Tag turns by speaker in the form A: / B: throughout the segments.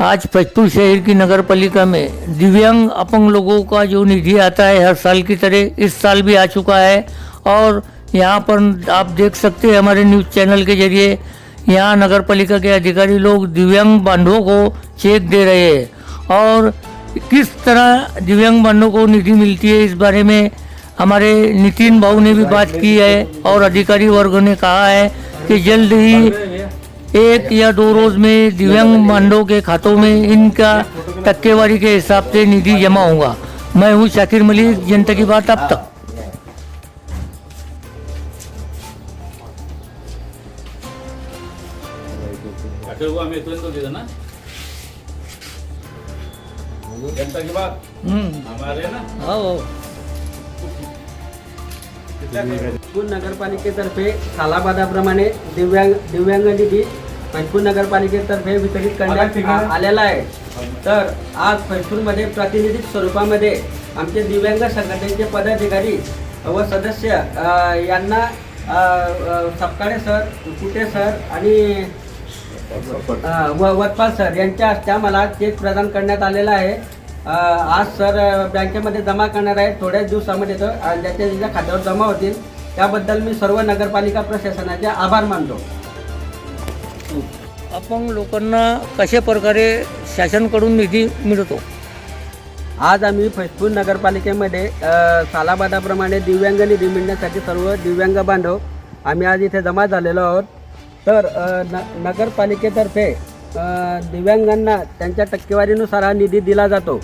A: आज फैजपुर शहर की नगर पालिका में दिव्यांग अपंग लोगों का जो निधि आता है हर साल की तरह, इस साल भी आ चुका है। और यहाँ पर आप देख सकते हैं हमारे न्यूज़ चैनल के ज़रिए, यहाँ नगर पालिका के अधिकारी लोग दिव्यांग बांधवों को चेक दे रहे हैं। और किस तरह दिव्यांग बांधवों को निधि मिलती है इस बारे में हमारे नितिन भाऊ ने भी बात की है और अधिकारी वर्ग ने कहा है कि जल्द ही एक या दो रोज में दिव्यांग बांधवों के खातों में इनका टक्केवारी के हिसाब से निधि जमा होगा। मैं हूँ शाकिर मलिक जनता की बात अब तक।
B: अखिल हुआ मैं तुरंत तो जनता की बात?
A: हम्म,
B: हमारे ना?
C: नगरपालिकेतर्फे दिव्यांग दिव्यांग निधी पंचपूर नगरपालिकेतर्फे वितरित करण्यात आलेला आहे. तर आज पैठूरमध्ये प्रातिनिधिक स्वरूपामध्ये आमचे दिव्यांग संघटनेचे पदाधिकारी व सदस्य यांना सपकाळे सर कुटे सर आणि व वत्पाल सर यांच्या हस्ते आम्हाला चेक प्रदान करण्यात आलेला आहे. आज सर बँकेमध्ये जमा करणार आहे थोड्याच दिवसामध्ये तो अ, ज्याच्या ज्याच्या खात्यावर जमा होतील. त्याबद्दल मी सर्व नगरपालिका प्रशासनाचे आभार मानतो.
A: अपंग लोकांना कशा प्रकारे शासनकडून निधी मिळतो?
C: आज आम्ही फैजपूर नगरपालिकेमध्ये सालाबादाप्रमाणे दिव्यांग निधी मिळण्यासाठी सर्व दिव्यांग बांधव आम्ही आज इथे जमा झालेलो आहोत. तर न नगरपालिकेतर्फे दिव्यांगांना त्यांच्या टक्केवारीनुसार हा निधी दिला जातो.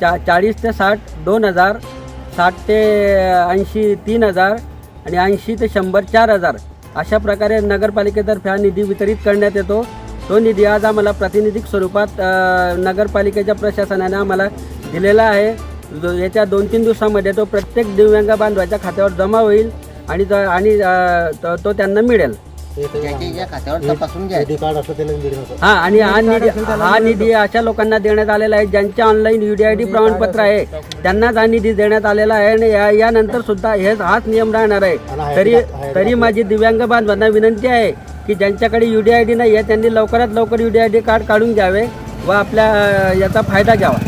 C: चा चाळीस ते साठ दोन हजार साठ ते ऐंशी तीन हजार आणि ऐंशी ते शंभर चार हजार. अशा प्रकारे नगरपालिकेतर्फे हा निधी वितरित करण्यात येतो. तो निधी आज आम्हाला प्रातिनिधिक स्वरूपात नगरपालिकेच्या प्रशासनाने आम्हाला दिलेला आहे. जो दोन तीन दिवसामध्ये तो प्रत्येक दिव्यांग बांधवाच्या खात्यावर जमा होईल आणि ज- आणि तो त्यांना मिळेल. हा आणि हा निधी हा निधी अशा लोकांना देण्यात आलेला आहे ज्यांचे online U D I D प्रमाणपत्र आहे त्यांनाच हा निधी देण्यात आलेला आहे आणि या- यानंतर सुद्धा हेच हाच नियम राहणार आहे. तरी तरी माझी दिव्यांग बांधवांना विनंती आहे की ज्यांच्याकडे यू डी आय डी नाही आहे त्यांनी लवकरात लवकर U D I D card काढून घ्यावे व आपल्या अ, याचा फायदा घ्यावा.